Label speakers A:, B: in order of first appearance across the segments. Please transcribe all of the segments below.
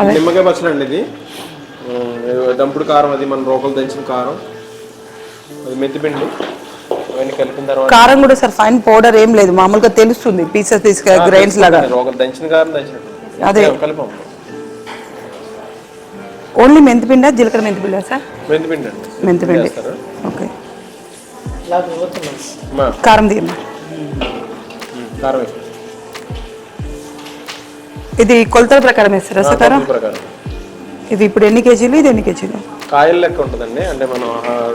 A: అదే.
B: నిమ్మకాయ పచ్చడి అండి ఇది. దంపుడు కారం అది మన రోకలు దంచిన కారం. అది మెంతిపిండి అవన్నీ కలిపిన తర్వాత
A: కారం కూడా సార్ ఫైన్ పౌడర్ ఏం లేదు. మామూలుగా తెలుస్తుంది పీసెస్ పీస్ గ్రైన్స్ లాగా.
B: రోకలు దంచిన కారం దంచినట్టు
A: అదే.
B: కలిపాం.
A: ఓన్లీ మెంతిపిండా జీలకర్ర మెంతిపిండా సార్?
B: మెంతిపిండి అండి.
A: మెంతిపిండి. ఓకే. కారం దిగమ్మా
B: కారం
A: ఇది కొలతల ప్రకారం వేస్తారా సార్ కారం
B: ప్రకారం.
A: ఇది ఇప్పుడు ఎన్ని కేజీలు ఇది ఎన్ని కేజీలు?
B: కాయల లెక్క ఉంటుందండి. అంటే మనం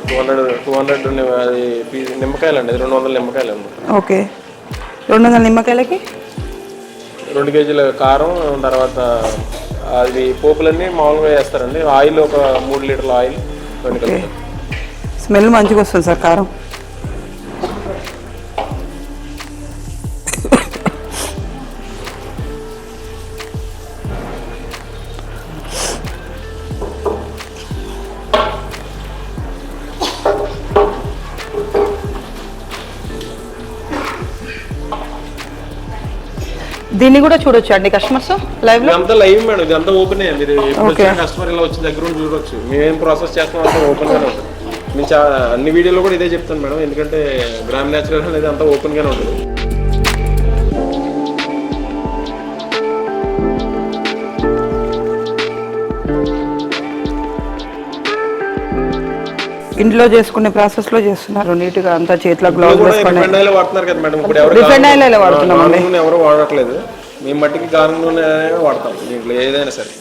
B: టూ హండ్రెడ్ టూ హండ్రెడ్ నిమ్మకాయలు అండి రెండు వందల నిమ్మకాయలు అండి.
A: ఓకే. రెండు వందల నిమ్మకాయలకి?
B: రెండు కేజీల కారం తర్వాత అది పోపులన్నీ మామూలుగా వేస్తారండి. ఆయిల్ ఒక మూడు లీటర్ల ఆయిల్
A: స్మెల్ మంచిగా వస్తుంది సార్ కారం. దీన్ని కూడా చూడొచ్చు అండి కస్టమర్స్? లైవ్లో?
B: ఇదంతా లైవ్ మేడం ఇదంతా ఓపెన్ మీరు కస్టమర్ ఇలా వచ్చి దగ్గర ఉండి చూడొచ్చు. మేమేం ప్రాసెస్ చేస్తాం అంతా ఓపెన్ గానే ఉంటుంది. నేను అన్ని వీడియోలో కూడా ఇదే చెప్తాను మేడం ఎందుకంటే గ్రామ్ న్యాచురల్ అనేది అంతా ఓపెన్ గానే ఉంటుంది.
A: ఇంట్లో చేసుకునే ప్రాసెస్లో చేస్తున్నారు. నీట్గా అంతా చేతిలో గ్లౌజ్
B: రిఫైండ్ ఆయిల్ ఎవరు
A: వాడుతున్నామండి.
B: వాడట్లేదు. మేము మట్టికి గానుగ నూనె వాడతాం. దీంట్లో ఏదైనా సరే.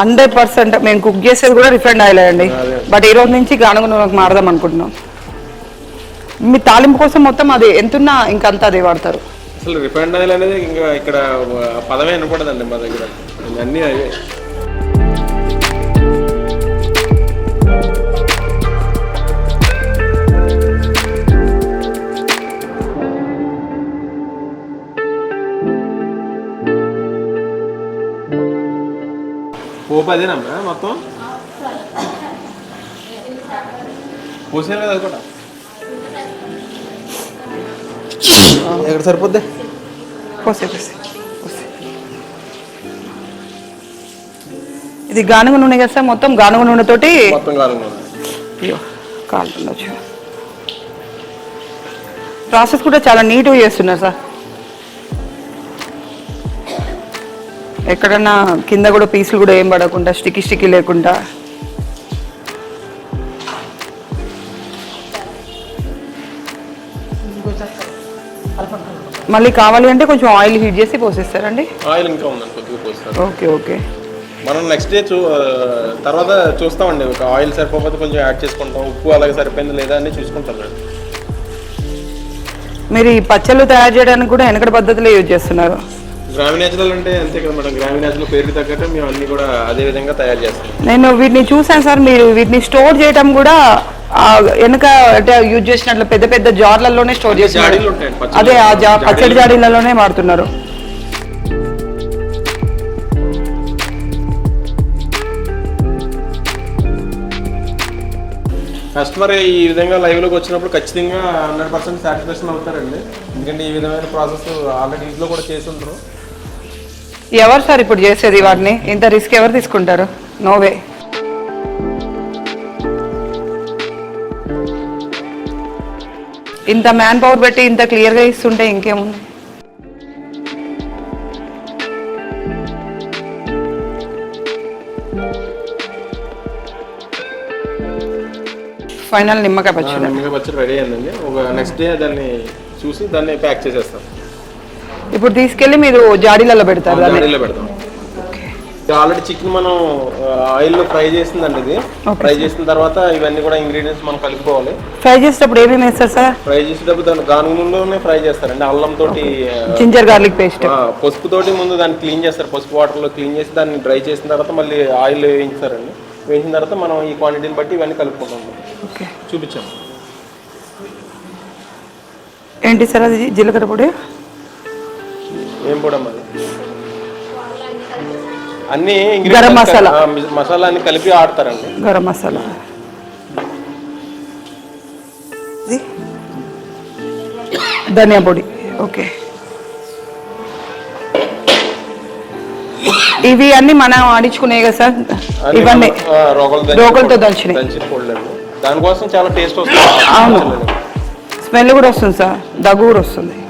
A: హండ్రెడ్ పర్సెంట్ మేము కుక్ చేసేది కూడా రిఫైండ్ ఆయిల్ అండి. బట్ ఈ రోజు నుంచి గానుగ నూనెకు మారదాం అనుకుంటున్నాం. మీ తాలింపు కోసం మొత్తం అది ఎంతున్నా ఇంకంతా అదే వాడతారు.
B: అసలు రిఫైండ్ ఆయిల్ అనేది ఇంకా ఇక్కడ పదమే వినపడదండి మా దగ్గర. అన్నీ అవే. పోపు అదేనమ్మా మొత్తం. పోసాను కదా కూడా. ఎక్కడ సరిపోద్ది?
A: పోసే పోసే పోసే. ఇది గానుగ నూనె కదా సార్ మొత్తం గానుగ నూనెతోటి
B: మొత్తం కాలం
A: అయ్యో కాలుతుండొచ్చు. ప్రాసెస్ కూడా చాలా నీట్గా చేస్తున్నారు సార్. ఎక్కడన్నా కింద కూడా పీసులు కూడా ఏం పడకుండా స్టిcky స్టిcky లేకుండా. మళ్ళీ కావాలి అంటే కొంచెం ఆయిల్ హీట్ చేసి పోసేస్తారండి?
B: ఆయిల్ ఇంకా ఉందండి కొద్దిగా పోస్తారు
A: ఓకే ఓకే.
B: మనం నెక్స్ట్ డే చూ తర్వాత చూస్తామండి ఒక ఆయిల్ సరిపోతే కొంచెం యాడ్ చేసుకుంటాం ఉప్పు అలాగే సరిపోయింది లేదా అని చూసుకుంటాం
A: మీరు ఈ పచ్చళ్ళు తయారు చేయడానికి కూడా వెనకటి పద్ధతిలో యూజ్ చేస్తున్నారు.
B: గ్రామీణ నేచురల్ అంటే అంతే కదా మేడం. గ్రామీణ నేచురల్ పేరుకి తగ్గట్టు మేము అన్ని కూడా అదే విధంగా తయారు చేస్తాం.
A: నేను వీటిని చూసాను సార్. మీరు వీటిని స్టోర్ చేయడం కూడా వెనక అంటే యూజ్ చేసినట్లు పెద్ద పెద్ద జార్లలోనే స్టోర్ చేస్తున్నారు.
B: పచ్చడి
A: అదే ఆ జా. పచ్చడి జాడీలలోనే వాడుతున్నారు.
B: కస్టమర్ ఈ విధంగా లైవ్లోకి వచ్చినప్పుడు ఖచ్చితంగా హండ్రెడ్ పర్సెంట్ సాటిస్ఫాక్షన్ అవుతారండి. ఎందుకంటే ఈ విధమైన ప్రాసెస్ ఆల్రెడీ ఇంట్లో కూడా చేసి ఉంటారు.
A: ఎవరు సార్ ఇప్పుడు చేసేది వాటిని? ఇంత రిస్క్ ఎవరు తీసుకుంటారు? నోవే ఇంత మ్యాన్ పవర్ పెట్టి ఇంత క్లియర్గా ఇస్తుంటే ఇంకేముంది? ఫైనల్ నిమ్మకాయ పచ్చడి.
B: నిమ్మకాయ పచ్చడి రెడీ అయిందండి. ఒక నెక్స్ట్ డే దాన్ని చూసి దాన్ని ప్యాక్ చేసేస్తాం
A: ఇప్పుడు తీసుకెళ్ళి మీరు జాడీలలో పెడతారు
B: జాడీలో పెడతాం. ఆల్రెడీ చికెన్ మనం ఆయిల్లో ఫ్రై చేసిందండి ఇది. ఫ్రై చేసిన తర్వాత ఇవన్నీ కూడా ఇంగ్రీడియంట్స్ మనం కలుపుకోవాలి.
A: ఫ్రై చేసేటప్పుడు ఏమేమి వేస్తారు సార్?
B: ఫ్రై చేసేటప్పుడు దాన్ని గానుగ నూనెలోనే ఫ్రై చేస్తారండి. అల్లం తోటి
A: జింజర్ గార్లిక్ పేస్ట్.
B: పసుపు తోటి ముందు దాన్ని క్లీన్ చేస్తారు. పసుపు వాటర్లో క్లీన్ చేసి దాన్ని డ్రై చేసిన తర్వాత మళ్ళీ ఆయిల్ వేయించారండి. వేయించిన తర్వాత మనం ఈ క్వాంటిటీని బట్టి ఇవన్నీ కలుపుకుంటాం.
A: ఓకే.
B: చూపించాం
A: ఏంటి సార్ అది? జీలకర్ర పొడి?
B: ఏం అన్ని
A: గరం మసాలా.
B: ఆ, మి- మసాలా అన్ని కలిపి ఆడతారండి.
A: గరం మసాలా. ధనియా పొడి. ఓకే. ఇవి అన్ని మనం ఆడించుకునే కదా సార్? ఇవన్నీ. రోకలతో దంచినవి.
B: దంచిన దానికోసం చాలా టేస్ట్ వస్తుంది.
A: అవును. స్మెల్ కూడా వస్తుంది సార్. దగ్గు కూడా వస్తుంది.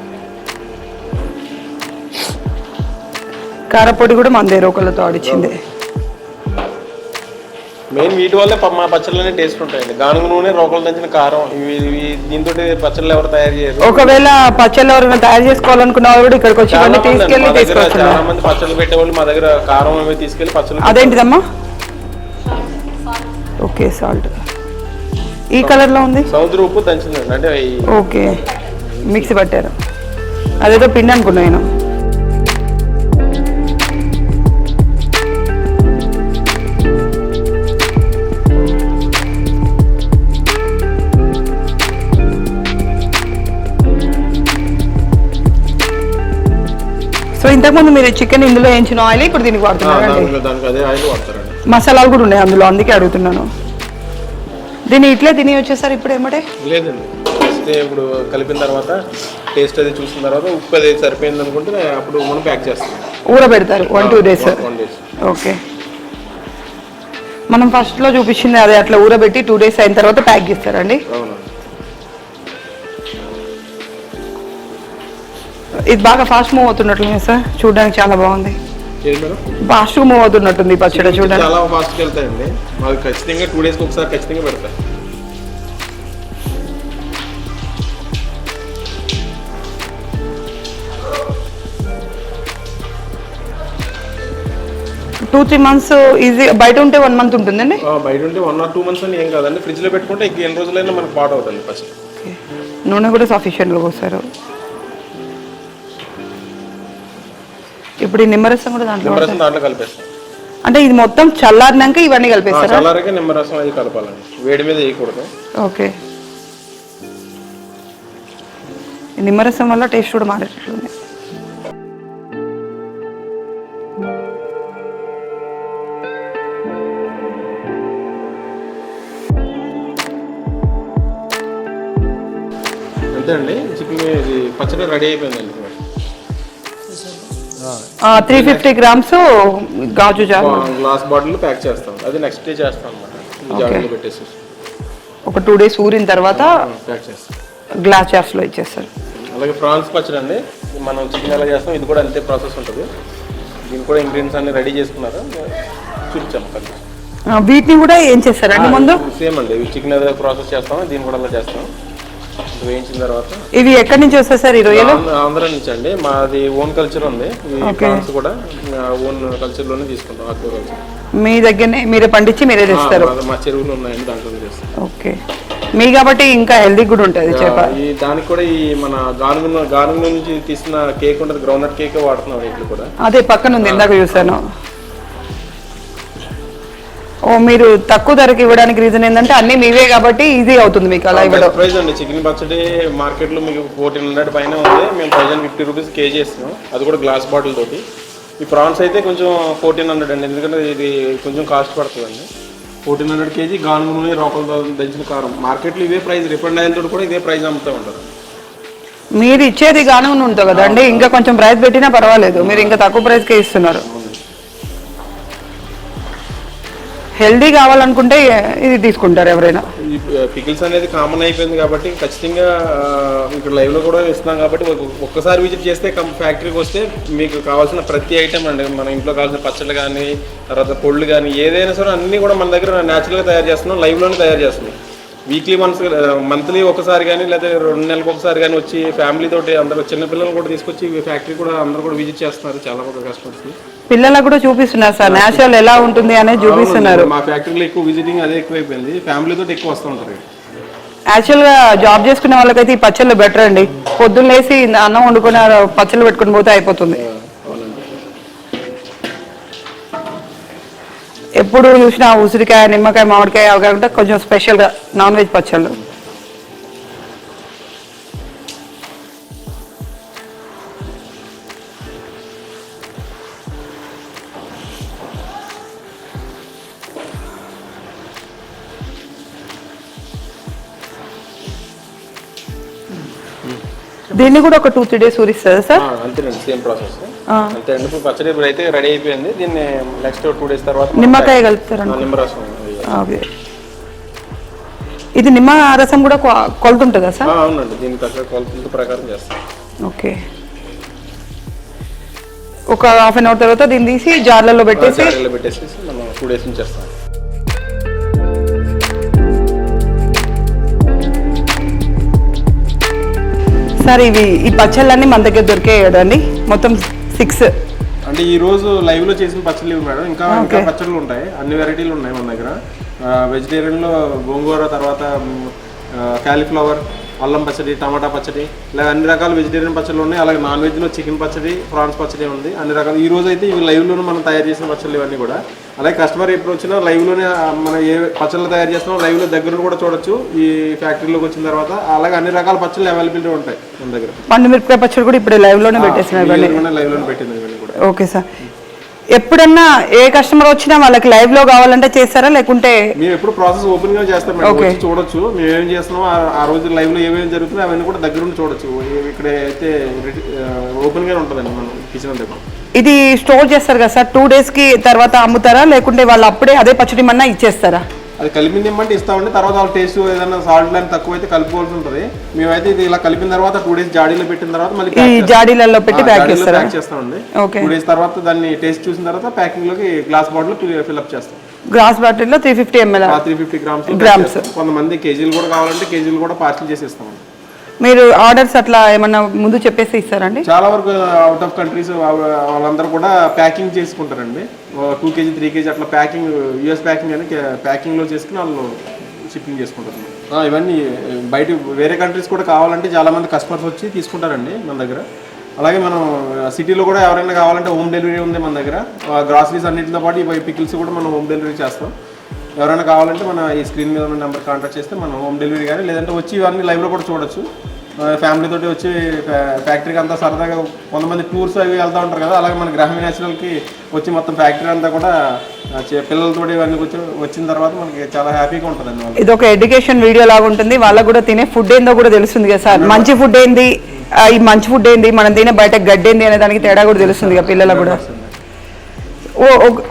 A: కారపొడి కూడా మందే రోకలతో ఆడిచ్చింది.
B: మెయిన్ వీటి వల్లే మా పచ్చళ్ళనే టేస్ట్ ఉంటాయండి. గానుగ నూనె రోకలు దంచిన కారం ఇవి దీంతో పచ్చళ్ళు ఎవరు తయారు చేయరు.
A: ఒకవేళ పచ్చళ్ళు ఎవరైనా తయారు చేసుకోవాలనుకున్న వాళ్ళు కూడా ఇక్కడికి వచ్చి
B: చాలా
A: ఇవన్నీ
B: మంది
A: తీసుకెళ్ళి
B: దగ్గర చాలా పచ్చళ్ళు పెట్టేవాళ్ళు మా దగ్గర కారం అవి తీసుకెళ్ళి పచ్చళ్ళు
A: అదేంటిదమ్మా? Okay salt. ఈ కలర్లో ఉంది?
B: సముద్ర ఉప్పు దంచిందండి. అంటే
A: ఓకే మిక్సీ పట్టారు. అదేదో పిండి అనుకున్నా నేను. ఇంతకుముందు మీరు చికెన్ ఇందులో వేయించిన ఆయిల్ ఇప్పుడు దీనికి
B: వాడతారండి.
A: మసాలాలు కూడా ఉన్నాయి అందులో అందుకే అడుగుతున్నాను. దీన్ని ఇట్లే తిని వచ్చేసారు ఇప్పుడు ఏమంటే
B: లేదండి. ఇప్పుడు కలిపిన తర్వాత టేస్ట్ అది చూసిన తర్వాత ఉప్పు అది సరిపోయింది అనుకుంటే అప్పుడు మనం ప్యాక్ చేస్తాం.
A: ఊరబెడతారు. One two days okay. మనం ఫస్ట్లో చూపించింది అదే అట్లా ఊరబెట్టి టూ డేస్ అయిన తర్వాత ప్యాక్ చేస్తారండి
B: అవునండి.
A: ఇది బాగా ఫాస్ట్ మూవ్ అవుతున్నట్లుంది సార్. చూడడానికి చాలా బాగుంది. ఫాస్ట్ మూవ్ అవుతున్నట్టుంది పచ్చడి చూడడానికి
B: చాలా ఫాస్ట్గా వెళ్తాయండి. మాకు ఖచ్చితంగా టూ డేస్కి ఒకసారి ఖచ్చితంగా పెడతారు
A: టూ త్రీ మంత్స్ ఈజీ బయట ఉంటే వన్ మంత్ ఉంటుందండి?
B: బయట ఉంటే వన్ ఆర్ టూ మంత్స్ అని ఏం కాదండి. ఫ్రిడ్జ్లో పెట్టుకుంటే ఎన్ని రోజులైనా మనకు పాడవుతుంది ఫస్ట్.
A: నూనె కూడా సఫిషియెంట్గా పోస్తారు ఇప్పుడు ఈ నిమ్మరసం కూడా దాంట్లో
B: నిమ్మరసం దాంట్లో కలిపేస్తాం.
A: అంటే ఇది మొత్తం చల్లారినాక ఇవన్నీ కలిపేస్తారా?
B: చల్లారకే నిమ్మరసం అది కలపాలండి. వేడి మీద వేయకూడదు.
A: ఓకే. నిమ్మరసం వల్ల టేస్ట్ కూడా మారేటట్లుంది.
B: అంతే అండి చికెన్ ఇది పచ్చడి రెడీ అయిపోయిందండి.
A: త్రీ ఫిఫ్టీ గ్రామ్స్ గాజు జార్
B: గ్లాస్ బాటిల్ ప్యాక్ చేస్తాం. అది నెక్స్ట్ డే చేస్తాం జాడీలో పెట్టేసి
A: ఒక టూ డేస్ ఊరిన తర్వాత
B: ప్యాక్ చేస్తాం.
A: గ్లాస్ జార్స్లో ఇచ్చేస్తారు.
B: అలాగే ప్రాన్స్ పచ్చడి అండి. మనం చికెన్ ఎలా చేస్తాం ఇది కూడా అంతే ప్రాసెస్ ఉంటుంది. దీనికి కూడా ఇంగ్రీడియంట్స్ అన్ని రెడీ చేసుకున్నారు? చూపించాము కలిపి
A: ఆ, వీటిని కూడా ఏం చేస్తారండి ముందు?
B: సేమ్ అండి. చికెన్ ప్రాసెస్ చేస్తాం దీన్ని కూడా అలా చేస్తాం వేయించిన తర్వాత
A: ఇవి ఎక్కడి నుంచి వస్తాయి సార్ ఈ రొయ్యలు?
B: ఆంధ్ర- నుంచి అండి. మాది ఓన్ కల్చర్ ఉంది. ఈ. ప్రాన్స్ కూడా ఓన్ కల్చర్లోనే తీసుకుంటాం ఆక్వా కల్చర్
A: మీ దగ్గరనే మీరే పండించి మీరే తెస్తారు.
B: మా చెరువులు ఉన్నాయండి దాంట్లో చేస్తాం
A: ఓకే. మీ కాబట్టి ఇంకా హెల్దీ కూడా ఉంటుంది చేప.
B: ఈ దానికి కూడా ఈ మన గానుగు గానుగు నుంచి తీసిన కేక్ ఉంటుంది గ్రౌండ్నట్ కేక్ వాడుతున్నాం వీటిలో కూడా.
A: అదే పక్కన ఉంది ఇందాక చూసాను ఓ మీరు తక్కువ ధరకి ఇవ్వడానికి రీజన్ ఏంటంటే అన్ని మీవే కాబట్టి ఈజీ అవుతుంది మీకు అలా ఇవ్వడం.
B: ప్రైస్ అండి. చికెన్ పచ్చడి మార్కెట్లో మీకు ఫోర్టీన్ హండ్రెడ్ పైన ఉంది. మేము థౌసండ్ ఫిఫ్టీ రూపీస్ కేజీ ఇస్తున్నాం అది కూడా గ్లాస్ బాటిల్ తోటి. ఈ ప్రాన్స్ అయితే కొంచెం ఫోర్టీన్ హండ్రెడ్ అండి. ఎందుకంటే ఇది కొంచెం కాస్ట్ పడుతుందండి. ఫోర్టీన్ హండ్రెడ్ కేజీ గానుగు నూనె రోకలు దంచిన కారం. మార్కెట్లో ఇదే ప్రైస్ రిఫండ్ అయిన తోటి కూడా ఇదే ప్రైస్ అమ్ముతూ ఉంటారు.
A: మీరు ఇచ్చేది గాను ఉంటుంది కదండి. ఇంకా కొంచెం ప్రైస్ పెట్టినా పర్వాలేదు. మీరు ఇంకా తక్కువ ప్రైస్కే ఇస్తున్నారు. హెల్దీ కావాలనుకుంటే ఇది తీసుకుంటారు ఎవరైనా.
B: ఈ పికిల్స్ అనేది కామన్ అయిపోయింది కాబట్టి ఖచ్చితంగా ఇక్కడ లైవ్లో కూడా ఇస్తున్నాం కాబట్టి ఒక్కసారి విజిట్ చేస్తే ఫ్యాక్టరీకి వస్తే మీకు కావాల్సిన ప్రతి ఐటమ్ అండి. మన ఇంట్లో కావాల్సిన పచ్చళ్ళు కానీ తర్వాత పొళ్ళు కానీ ఏదైనా సరే అన్ని కూడా మన దగ్గర natural తయారు చేస్తున్నాం లైవ్లోనే తయారు చేస్తున్నాం. వీక్లీ వన్స్ మంత్లీ ఒకసారి కానీ లేదా రెండు నెలలకు ఒకసారి కానీ వచ్చి ఫ్యామిలీ తోటి అందరూ చిన్న పిల్లలు కూడా తీసుకొచ్చి ఫ్యాక్టరీ కూడా అందరూ కూడా విజిట్ చేస్తున్నారు చాలా మంది కస్టమర్స్
A: పిల్లలకు కూడా చూపిస్తున్నారు సార్ నేచురల్ ఎలా ఉంటుంది అనేది చూపిస్తున్నారు.
B: మా ఫ్యాక్టరీలో ఎక్కువ విజిటింగ్ అదే ఎక్కువైపోయింది. ఫ్యామిలీ తోటి ఎక్కువ వస్తూ ఉంటారు
A: యాక్చువల్గా జాబ్ చేసుకునే వాళ్ళకైతే ఈ పచ్చళ్ళు బెటర్ అండి. పొద్దున్న లేసి అన్నం వండుకొని ఆ పచ్చళ్ళు పెట్టుకొని పోతే అయిపోతుంది. ఎప్పుడు చూసినా ఉసిరికాయ నిమ్మకాయ మామిడికాయ అవి కాకుండా కొంచెం స్పెషల్గా నాన్ వెజ్ పచ్చళ్ళు. దీన్ని కూడా ఒక టూ త్రీ డేస్ ఊరిస్తుంది సార్
B: అంతేనండి సేమ్ ప్రాసెస్ అంతే అండి ఇప్పుడు పచ్చడి ఇప్పుడు అయితే రెడీ అయిపోయింది. దీన్ని నెక్స్ట్ టూ డేస్ తర్వాత
A: నిమ్మకాయ కలుపుతారండి
B: ఆ, నిమ్మరసం.
A: ఓకే. ఇది నిమ్మ రసం కూడా కొలుతుంటుందా సార్?
B: అవునండి. దీనికి తగ్గ కొలతల ప్రకారం చేస్తాం.
A: ఓకే. ఒక హాఫ్ అన్ అవర్ తర్వాత దీన్ని తీసి జార్లలో పెట్టేసి
B: జాడీలో పెట్టేసి మనం టూ డేస్ నుంచి చేస్తాం.
A: సార్ ఇవి ఈ పచ్చళ్ళన్నీ మన దగ్గర దొరికాయి కదండి. మొత్తం సిక్స్
B: అంటే ఈ రోజు లైవ్లో చేసిన పచ్చళ్ళు ఇవి మేడం. ఇంకా ఇంకా
A: Okay.
B: పచ్చళ్ళు ఉంటాయి. అన్ని వెరైటీలు ఉన్నాయి మన దగ్గర. వెజిటేరియన్లో గోంగూర తర్వాత కాలీఫ్లవర్ అల్లం పచ్చడి టమాటా పచ్చడి ఇలా అన్ని రకాల వెజిటేరియన్ పచ్చళ్ళు ఉన్నాయి. అలాగే నాన్ వెజ్లో చికెన్ పచ్చడి ప్రాన్స్ పచ్చడి ఉంది. అన్ని రకాల ఈ రోజు అయితే ఇవి లైవ్లోనే మనం తయారు చేసిన పచ్చళ్ళు ఇవన్నీ కూడా. అలాగే కస్టమర్ ఎప్పుడు వచ్చినా లైవ్లోనే ఆ, మనం ఏ పచ్చళ్ళు తయారు చేస్తున్నాం లైవ్లో దగ్గర కూడా చూడొచ్చు. ఈ ఫ్యాక్టరీలోకి వచ్చిన తర్వాత అలాగే అన్ని రకాల పచ్చళ్ళు అవైలబిలిటీ ఉంటాయి మన దగ్గర.
A: పండు మిరపకాయ పచ్చడి కూడా ఇప్పుడు లైవ్లోనే పెట్టేసినారు ఇవన్నీ.
B: లైవ్లోనే పెట్టింది కూడా.
A: Okay sir. ఎప్పుడన్నా ఏ కస్టమర్ వచ్చినా వాళ్ళకి లైవ్లో కావాలంటే చేస్తారా? లేకుంటే
B: మేము ఎప్పుడు ప్రాసెస్ ఓపెన్గా చేస్తాం మేడం. చూడొచ్చు. మేము ఏం చేస్తున్నాం ఆ- రోజు లైవ్లో ఏమేమి జరుగుతున్నాయి అవన్నీ కూడా దగ్గర ఉండి చూడొచ్చు ఇక్కడ అయితే ఓపెన్గా ఉంటుందండి మనం కిచెన్ కూడా.
A: ఇది స్టోర్ చేస్తారు కదా సార్? టూ డేస్కి తర్వాత అమ్ముతారా? లేకుంటే వాళ్ళు అప్పుడే అదే పచ్చడి మన్నా ఇచ్చేస్తారా?
B: అది కలిపింది ఇమ్మంటే ఇస్తామండి తర్వాత వాళ్ళ టేస్ట్ ఏదైనా సాల్ట్ లైన్ తక్కువ అయితే కలుపుకోవాల్సి ఉంటుంది. మేమైతే ఇది ఇలా కలిపిన తర్వాత టూ డేస్ జాడీలో పెట్టిన తర్వాత మళ్ళీ
A: ఈ. జాడీలలో పెట్టి ప్యాక్ చేస్తారా?
B: ప్యాక్ చేస్తామండి
A: ఓకే
B: టూ డేస్ తర్వాత దాన్ని టేస్ట్ చూసిన తర్వాత ప్యాకింగ్లోకి గ్లాస్ బాటిల్ ఫిల్అప్ చేస్తాం.
A: గ్లాస్ బాటిల్లో three fifty ML
B: three fifty grams
A: Grams.
B: కొంతమంది కేజీలు కూడా కావాలంటే కేజీలు కూడా పార్సల్ చేసి ఇస్తామండి
A: మీరు ఆర్డర్స్ అట్లా ఏమన్నా ముందు చెప్పేసి ఇస్తారండి?
B: చాలా వరకు అవుట్ ఆఫ్ కంట్రీస్ వాళ్ళందరూ కూడా ప్యాకింగ్ చేసుకుంటారండి. టూ కేజీ త్రీ కేజీ అట్లా ప్యాకింగ్ యూఎస్ ప్యాకింగ్ అని ప్యాకింగ్లో చేసుకుని వాళ్ళు షిప్పింగ్ చేసుకుంటారు. ఇవన్నీ బయట వేరే కంట్రీస్ కూడా కావాలంటే చాలా మంది కస్టమర్స్ వచ్చి తీసుకుంటారండి మన దగ్గర. అలాగే మనం సిటీలో కూడా ఎవరైనా కావాలంటే హోమ్ డెలివరీ ఉంది మన దగ్గర. గ్రాసరీస్ అన్నింటితో పాటు ఈ పికిల్స్ కూడా మనం హోమ్ డెలివరీ చేస్తాం. ఎవరైనా కావాలంటే మన ఈ స్క్రీన్ మీద ఉన్న నెంబర్ కాంటాక్ట్ చేస్తే మనం హోమ్ డెలివరీ కానీ లేదంటే వచ్చి ఇవన్నీ లైవ్లో కూడా చూడొచ్చు. ఫ్యామిలీ తోటి వచ్చి ఫ్యా- ఫ్యాక్టరీకి అంతా సరదాగా కొంతమంది టూర్స్ అవి వెళ్తూ ఉంటారు కదా అలాగే మన గ్రామీణ నేచురల్కి వచ్చి మొత్తం ఫ్యాక్టరీ అంతా కూడా పిల్లలతోటి ఇవన్నీ వచ్చి వచ్చిన తర్వాత మనకి చాలా హ్యాపీగా ఉంటుందండి
A: ఇది ఒక ఎడ్యుకేషన్ వీడియో లాగా ఉంటుంది. వాళ్ళకు కూడా తినే ఫుడ్ ఏందో కూడా తెలుస్తుంది కదా సార్. మంచి ఫుడ్ ఏంది? ఈ మంచి ఫుడ్ ఏంది? మనం తినే బయట గడ్డి ఏంది అనే దానికి తేడా కూడా తెలుస్తుంది కదా పిల్లలకు కూడా.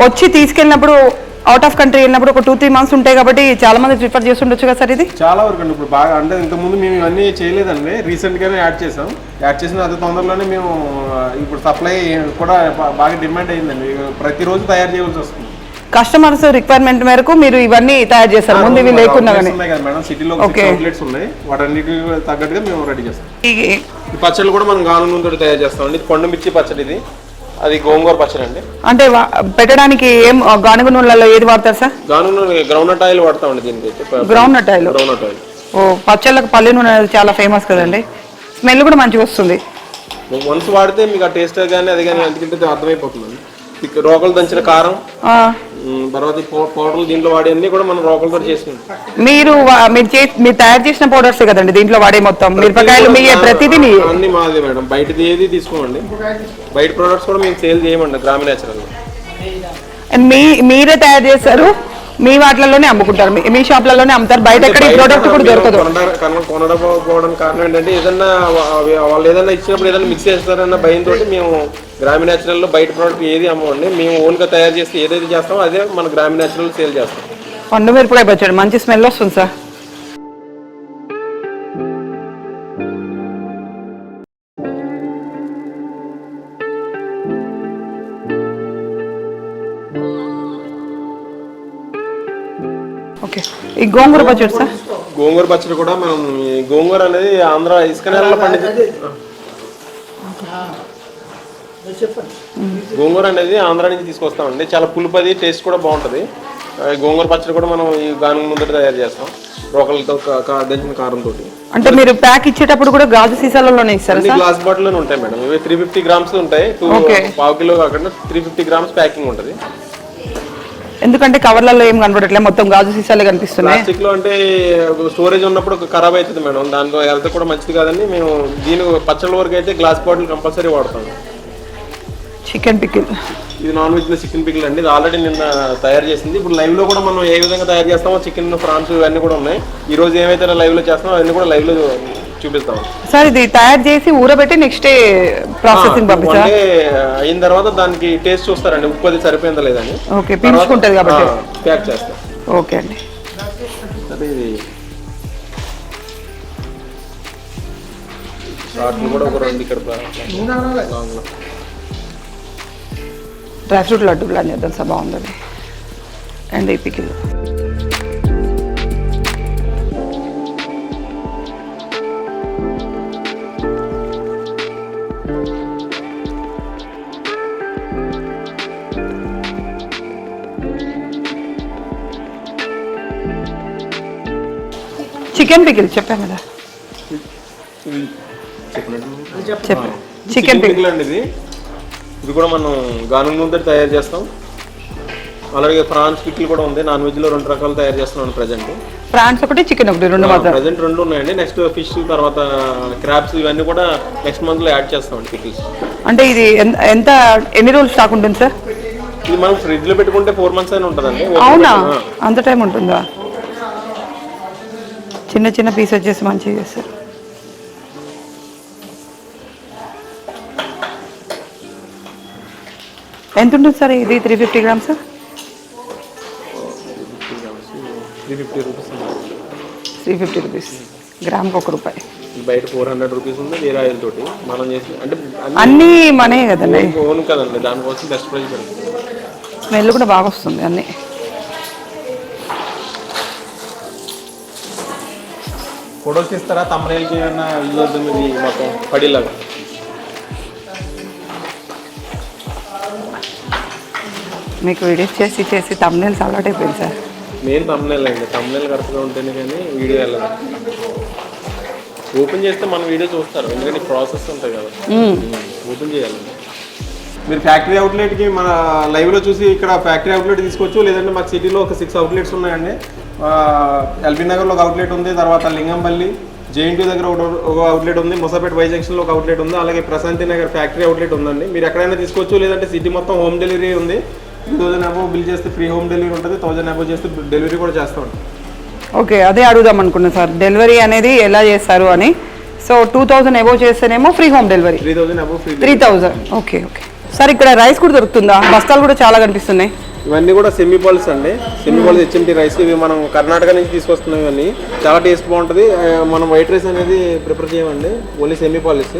A: వచ్చి తీసుకెళ్ళినప్పుడు అవుట్ ఆఫ్ కంట్రీ వెళ్ళినప్పుడు ఒక టూ త్రీ మంత్స్ ఉంటాయి కాబట్టి చాలా మంది ప్రిఫర్ చేస్తుండొచ్చు కదా సార్ ఇది?
B: చాలా వరకు అండి ఇప్పుడు బాగా అంటే ఇంతకుముందు మేము ఇవన్నీ చేయలేదండి. రీసెంట్గానే యాడ్ చేసాం యాడ్ చేసిన అతి తొందరలోనే మేము ఇప్పుడు సప్లై కూడా బాగా డిమాండ్ అయ్యిందండి ప్రతిరోజు తయారు చేయవలసి వస్తుంది.
A: కస్టమర్స్ రిక్వైర్మెంట్ మేరకు మీరు ఇవన్నీ తయారు చేస్తారు. ముందు ఇవి
B: కదా మేడం. సిటీలో. అవుట్లెట్స్ ఉన్నాయి. వాటన్నిటికి తగ్గట్టుగా మేము రెడీ చేస్తాం.
A: ఈ-
B: పచ్చళ్ళు కూడా మనం గాను నూనెతో తయారు చేస్తామండి ఇది కొండ మిర్చి పచ్చడి ఇది. అది గోంగూర పచ్చడి అండి
A: అంటే పెట్టడానికి ఏం గానుగ నూనెలలో ఏది వాడతారు సార్?
B: గాను నూనె గ్రౌండ్ ఆయిల్ వాడతామండి దీనికి
A: ground nut oil?
B: Ground oil.
A: ఓ పచ్చళ్ళకి పల్లి నూనె అనేది చాలా ఫేమస్ కదండి. స్మెల్ కూడా మంచిగా వస్తుంది.
B: వన్స్ వాడితే మీకు ఆ టేస్ట్ కానీ అది కానీ ఎందుకంటే అర్థమైపోతుందండి ఇక రోకలు దంచిన కారం తర్వాత పౌడర్లు దీంట్లో వాడి అన్ని కూడా మనం రోకలతో
A: మీరు మీరు మీరు తయారు చేసిన పౌడర్స్ కదండి దీంట్లో వాడే మొత్తం? మిరపకాయలు మీ ప్రతిదీ
B: అన్ని మాదే మేడం. బయటది ఏది తీసుకోమండి. బయట ప్రొడక్ట్స్ కూడా మేము సేల్ చేయమండి గ్రామీణ నేచురల్
A: మీరే తయారు చేస్తారు మీ వాటిలలోనే అమ్ముకుంటారు. మీ- షాప్లలోనే అమ్ముతారు. బయట ఎక్కడ ఈ ప్రోడక్ట్ కూడా దొరకదు.
B: కొనడపోవడం కారణం ఏంటంటే ఏదన్నా వాళ్ళు ఏదన్నా ఇచ్చినప్పుడు ఏదైనా మిక్స్ చేస్తారన్న భయంతో మేము గ్రామీణ నేచురల్లో బయట ప్రోడక్ట్ ఏది అమ్మండి మేము ఓన్గా తయారు చేస్తే ఏదైతే చేస్తామో అదే మన గ్రామీణ నేచురల్ సేల్ చేస్తాం.
A: పండు మిరపకాయ పచ్చడి. మంచి స్మెల్ వస్తుంది సార్. ఈ గోంగూర పచ్చడి సార్?
B: గోంగూర పచ్చడి కూడా మనం గోంగూర అనేది ఆంధ్ర ఇసుక నేలలో పండించే గోంగూర అనేది ఆంధ్ర నుంచి తీసుకొస్తామండి. చాలా పులుపది టేస్ట్ కూడా బాగుంటుంది. గోంగూర పచ్చడి కూడా మనం ఈ గాను ముందట తయారు చేస్తాం. రోకలతో కా- కా- దంచిన కారంతో
A: అంటే మీరు ప్యాక్ ఇచ్చేటప్పుడు కూడా గాజు సీసాలలోనే ఇస్తారా
B: గ్లాస్ బాటిల్ ఉంటాయి మేడం. ఇవి త్రీ ఫిఫ్టీ గ్రామ్స్ ఉంటాయి. టూ. పావు కిలో కాకుండా త్రీ ఫిఫ్టీ గ్రామ్స్ ప్యాకింగ్ ఉంటుంది.
A: ఎందుకంటే కవర్లలో ఏం కనపడట్లేదు మొత్తం గాజు సీసాలే కనిపిస్తున్నాయి.
B: ప్లాస్టిక్లో అంటే స్టోరేజ్ ఉన్నప్పుడు ఒక ఖరాబ్ అవుతుంది మేడం. దాంట్లో హెల్త్ కూడా మంచిది కాదని మేము దీని పచ్చళ్ళ వరకు అయితే గ్లాస్ బాటిల్ కంపల్సరీ వాడతాం
A: చికెన్ పికిల్
B: ఇది నాన్ వెజ్ చికెన్ పికిల్ అండి. ఇది ఆల్రెడీ నిన్న తయారు చేసింది. ఇప్పుడు లైవ్లో కూడా మనం ఏ విధంగా తయారు చేస్తామో చికెన్ ఫ్రాన్స్ ఇవన్నీ కూడా ఉన్నాయి. ఈ రోజు ఏమైతే లైవ్లో చేస్తామో అవన్నీ కూడా లైవ్లో చూపిస్తాం.
A: సార్ ఇది తయారు చేసి ఊరబెట్టి నెక్స్ట్ డే ప్రాసెసింగ్
B: అంటే అయిన తర్వాత దానికి టేస్ట్ చూస్తారండి. ఉప్పు అది సరిపోయిందా లేదని
A: ఓకే పీల్చుకుంటుంది కాబట్టి.
B: ప్యాక్ చేస్తాం.
A: ఓకే అండి.
B: అదే ఇది. వాటిని కూడా ఒక రెండు ఇక్కడ లాంగ్లో.
A: డ్రై ఫ్రూట్ లడ్డు ప్లాన్ చేద్దాం సార్ బాగుంటుంది అండ్ ఈ పికిల్. చికెన్ పికిల్ చెప్పాను కదా. చెప్పాను చికెన్ పికిల్
B: అండి ఇది. ఇది కూడా మనం గానుగ నూనెతో తయారు చేస్తాం. అలాగే ఫ్రాన్స్ పికిల్ కూడా ఉంది. నాన్ వెజ్లో రెండు రకాలు తయారు చేస్తున్నాం ప్రజెంట్.
A: ఫ్రాన్స్ ఒకటి చికెన్ ఒకటి రెండు మాత్రం
B: ప్రజెంట్ రెండు ఉన్నాయండి. నెక్స్ట్ ఫిష్ తర్వాత క్రాబ్స్ ఇవన్నీ కూడా నెక్స్ట్ మంత్లో యాడ్ చేస్తామండి పికిల్స్.
A: అంటే ఇది ఎంత- ఎన్ని రోజులు స్టాక్ ఉంటుంది సార్
B: ఇది మనం ఫ్రిడ్జ్లో పెట్టుకుంటే ఫోర్ మంత్స్ అయినా ఉంటుందండి.
A: అవునా. అంత టైం ఉంటుందా? చిన్న చిన్న పీస్ వచ్చేసి మంచిగా చేస్తారు. ఎంత ఉంటుంది సార్ ఇది? Three fifty grams
B: three fifty rupees
A: three fifty rupees గ్రామ్కి ఒక రూపాయి.
B: బయట ఫోర్ హండ్రెడ్ రూపీస్ ఉంది వేరే ఆయిల్ తోటి. మనం చేసి అంటే
A: అన్నీ మనే కదండి.
B: ఓన్ కదండి దానికోసం బెస్ట్ ప్రైస్
A: స్మెల్ కూడా బాగా వస్తుంది అన్నీ.
B: ఫొటోస్ ఇస్తారా తమ్మనేలకి ఏమన్నా ఇవ్వద్దు ఇది మొత్తం పడిలాగా.
A: మీకు వీడియోస్ చేసి చేసి తమ్నేల్స్ అలవాటు అయిపోయింది సార్.
B: మెయిన్ తమ్నేల్ అండి. తమ్నేల్ కరెక్ట్గా ఉంటేనే కానీ వీడియో వెళ్ళదు. ఓపెన్ చేస్తే మన వీడియో చూస్తారు. ఎందుకంటే ప్రాసెస్ ఉంటుంది కదా. ఓపెన్ చేయాలండి మీరు ఫ్యాక్టరీ అవుట్లెట్కి మన లైవ్లో చూసి ఇక్కడ ఫ్యాక్టరీ అవుట్లెట్ తీసుకోవచ్చు. లేదంటే మాకు సిటీలో ఒక సిక్స్ అవుట్లెట్స్ ఉన్నాయండి. ఎల్బీ నగర్లో ఒక అవుట్లెట్ ఉంది తర్వాత లింగంపల్లి జేఎన్టీ దగ్గర ఒక అవుట్లెట్ ఉంది ముసాపేట్ వై జంక్షన్లో ఒక అవుట్లెట్ ఉంది అలాగే ప్రశాంతి నగర్ ఫ్యాక్టరీ అవుట్లెట్ ఉందండి. మీరు ఎక్కడైనా తీసుకోవచ్చు లేదంటే సిటీ మొత్తం హోమ్ డెలివరీ ఉంది. టూ థౌజండ్ అబో బిల్ చేస్తే ఫ్రీ హోమ్ డెలివరీ ఉంటుంది థౌజండ్ అబో చేస్తే డెలివరీ కూడా చేస్తాం.
A: ఓకే అదే అడుగుదాం అనుకున్నా సార్. డెలివరీ అనేది ఎలా చేస్తారు అని. సో టూ థౌజండ్ అబోవ్ చేస్తేనేమో free home delivery
B: three thousand above free
A: three thousand okay okay sir ఇక్కడ రైస్ కూడా దొరుకుతుందా? బస్తాలు కూడా చాలా కనిపిస్తున్నాయి.
B: ఇవన్నీ కూడా సెమీ బాల్స్ అండి. సెమీ బాల్స్ హెచ్ఎంటీ రైస్ ఇవి మనం కర్ణాటక నుంచి తీసుకొస్తున్నాం ఇవన్నీ. చాలా టేస్ట్ బాగుంటుంది. మనం వైట్ రైస్ అనేది ప్రిపేర్ చేయమండి. ఓన్లీ సెమీ పాలిస్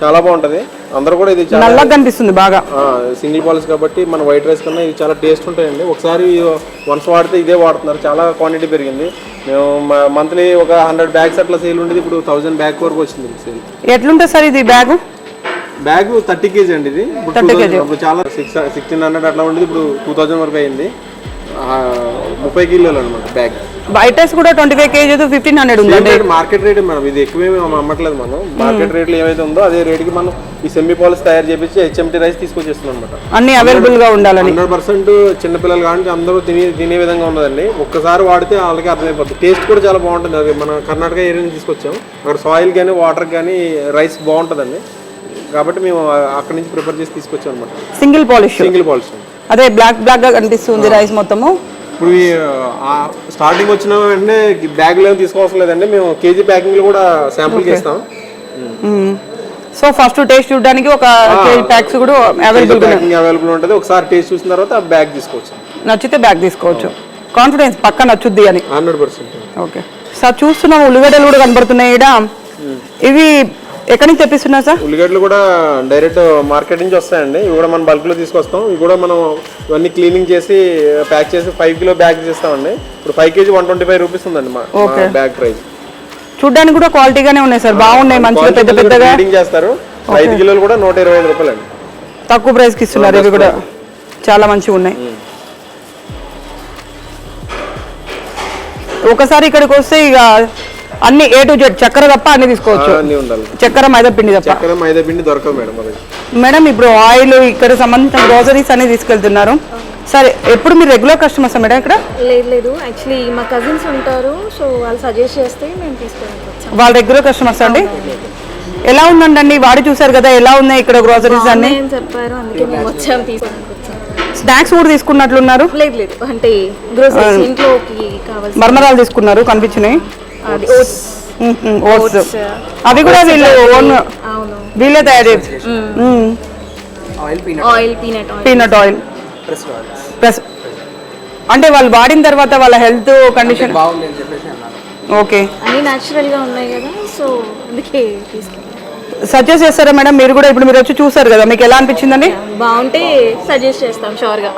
B: చాలా బాగుంటుంది. అందరూ కూడా ఇది చాలా
A: నల్లగా కనిపిస్తుంది బాగా.
B: సింగిల్ పాలిస్ కాబట్టి మన వైట్ రైస్ కన్నా ఇవి చాలా టేస్ట్ ఉంటాయండి. ఒకసారి వన్స్ వాడితే ఇదే వాడుతున్నారు. చాలా క్వాంటిటీ పెరిగింది. మేము మంత్లీ ఒక హండ్రెడ్ బ్యాగ్స్ అట్లా సేల్ ఉండేది. ఇప్పుడు థౌసండ్ బ్యాగ్ వరకు వచ్చింది సేల్
A: ఎట్లుంటుంది సార్ ఇది బ్యాగు
B: బ్యాగ్ థర్టీ కేజీ అండి ఇది. ఇప్పుడు
A: 30
B: 2000
A: kg.
B: ఇప్పుడు చాలా సిక్స్ సిక్స్టీన్ హండ్రెడ్ అట్లా ఉండేది. ఇప్పుడు టూ థౌజండ్ వరకు అయింది. ముప్పై కిలోలు అనమాట బ్యాగ్.
A: రైస్ కూడా twenty five KG fifteen hundred ఉందండి.
B: Market rate madam. ఇది ఎక్కువేమి అమ్మట్లేదు మనం. మార్కెట్ రేట్లు ఏమైతే ఉందో అదే రేట్కి మనం ఈ సెమీ పాలిస్ తయారు చేపించి హెచ్ఎంటీ రైస్ తీసుకొచ్చేస్తున్నాం అనమాట
A: అన్ని అవైలబుల్గా ఉండాలని.
B: హండ్రెడ్ పర్సెంట్ చిన్నపిల్లలు కానీ అందరూ తినే తినే విధంగా ఉన్నదండి. ఒక్కసారి వాడితే వాళ్ళకి అర్థమైపోతుంది టేస్ట్ కూడా చాలా బాగుంటుంది. అది మన కర్ణాటక ఏరియా నుంచి తీసుకొచ్చాం. అక్కడ సాయిల్ కానీ వాటర్ కానీ రైస్ బాగుంటుందండి. కాబట్టి మేము అక్కడి నుంచి ప్రిపేర్ చేసి తీసుకొచ్చాం అనమాట
A: సింగిల్ పాలిష్.
B: సింగిల్ పాలిస్
A: అదే బ్లాక్ బ్లాక్గా కనిపిస్తుంది రైస్ మొత్తము.
B: ఇప్పుడు స్టార్టింగ్ వచ్చిన వెంటనే బ్యాగులు ఏమి తీసుకోవాల్సిన లేదండి. మేము కేజీ ప్యాకింగ్లు కూడా శాంపుల్కి ఇస్తాం
A: సో ఫస్ట్ టేస్ట్ చూడడానికి ఒక కేజీ ప్యాక్స్ కూడా అవైలబుల్
B: ప్యాకింగ్ అవైలబుల్ ఉంటుంది. ఒకసారి టేస్ట్ చూసిన తర్వాత బ్యాగ్ తీసుకోవచ్చు.
A: నచ్చితే బ్యాగ్ తీసుకోవచ్చు. కాన్ఫిడెన్స్ పక్క నచ్చుద్ది అని.
B: Hundred percent.
A: ఓకే. సార్ చూస్తున్నాం ఉల్లిగడ్డలు కూడా కనబడుతున్నాయి ఇవి ఎక్కడి నుంచి తెప్పిస్తున్నా సార్?
B: ఉల్లిగడ్డలు కూడా డైరెక్ట్ మార్కెట్ నుంచి వస్తాయండి. ఇవి కూడా మనం బల్క్లో తీసుకొస్తాం. ఇవి కూడా మనం ఇవన్నీ క్లీనింగ్ చేసి ప్యాక్ చేసి ఫైవ్ కిలో బ్యాగ్ చేస్తామండి. ఇప్పుడు five KG one twenty five rupees ఉందండి మా బ్యాగ్ ప్రైస్.
A: చూడడానికి కూడా క్వాలిటీగానే ఉన్నాయి సార్. బాగున్నాయి మంచిగా పెద్ద పెద్దగా.
B: చేస్తారు. ఐదు కిలోలు కూడా నూట ఇరవై ఐదు రూపాయలు అండి
A: తక్కువ ప్రైస్కి ఇస్తున్నారు. ఇవి కూడా చాలా మంచిగా ఉన్నాయి. ఒకసారి ఇక్కడికి వస్తే ఇక అన్ని ఏ టు జెడ్ చక్కెర తప్ప అన్ని తీసుకోవచ్చు.
B: అన్నీ ఉండాలి.
A: చక్కెర మైదా పిండి తప్ప.
B: చక్కెర మైదా పిండి దొరకదు మేడం
A: మేడం ఇప్పుడు ఆయిల్ ఇక్కడ సంబంధించిన గ్రోసరీస్ అన్ని తీసుకెళ్తున్నారు. సరే ఎప్పుడు మీరు రెగ్యులర్ కస్టమర్స్ మేడం ఇక్కడ?
C: లేదు లేదు. యాక్చువల్లీ మా కజిన్స్ ఉంటారు. సో వాళ్ళు సజెస్ట్ చేస్తే మేము తీసుకోవడానికి వచ్చాం.
A: వాళ్ళ రెగ్యులర్ కస్టమర్స్ అండి? ఎలా ఉందండి వాడి చూసారు కదా ఎలా ఉన్నాయి ఇక్కడ గ్రోసరీస్ అన్ని?
C: అని చెప్పారు? అందుకే మేము వచ్చాం తీసుకోవడానికి వచ్చాం.
A: స్నాక్స్ కూడా తీసుకున్నట్లున్నారు?
C: లేదు లేదు. అంటే గ్రోసరీస్ ఇంట్లోకి కావాల్సిన
A: మర్మరాలు తీసుకున్నారు కనిపించినాయి.
C: ఓట్స్.
A: అవి కూడా వీళ్ళు ఓన్
C: అవును.
A: వీళ్ళే తయారు చేసి
D: peanut
C: oil peanut oil
A: peanut oil
D: press oil
A: plus అంటే వాళ్ళు వాడిన తర్వాత వాళ్ళ హెల్త్ కండిషన్ ఓకే.
C: అన్నీ న్యాచురల్గా ఉన్నాయి కదా సో అందుకే
A: సజెస్ట్ చేస్తారా మేడం? మీరు కూడా ఇప్పుడు మీరు వచ్చి చూసారు కదా మీకు ఎలా అనిపించిందండి
C: బాగుంటే సజెస్ట్ చేస్తాం షూర్గా.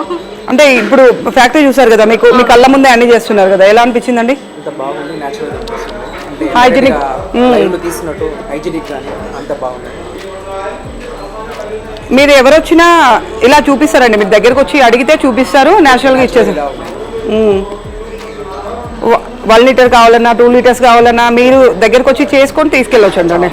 A: అంటే ఇప్పుడు ఫ్యాక్టరీ చూసారు కదా మీకు మీ కళ్ళ ముందే అన్ని చేస్తున్నారు కదా ఎలా అనిపించిందండి? Hygienic. Mm.
D: తీసినట్టు హైజీనిక్ కానీ అంత బాగుంది.
A: మీరు ఎవరు వచ్చినా ఇలా చూపిస్తారండి. మీరు దగ్గరకు వచ్చి అడిగితే చూపిస్తారు న్యాచురల్గా ఇచ్చేసారు
D: ఇలా ఉన్నాయి
A: వన్ లీటర్ కావాలన్నా టూ లీటర్స్ కావాలన్నా మీరు దగ్గరకు వచ్చి చేసుకొని తీసుకెళ్ళొచ్చు. అండి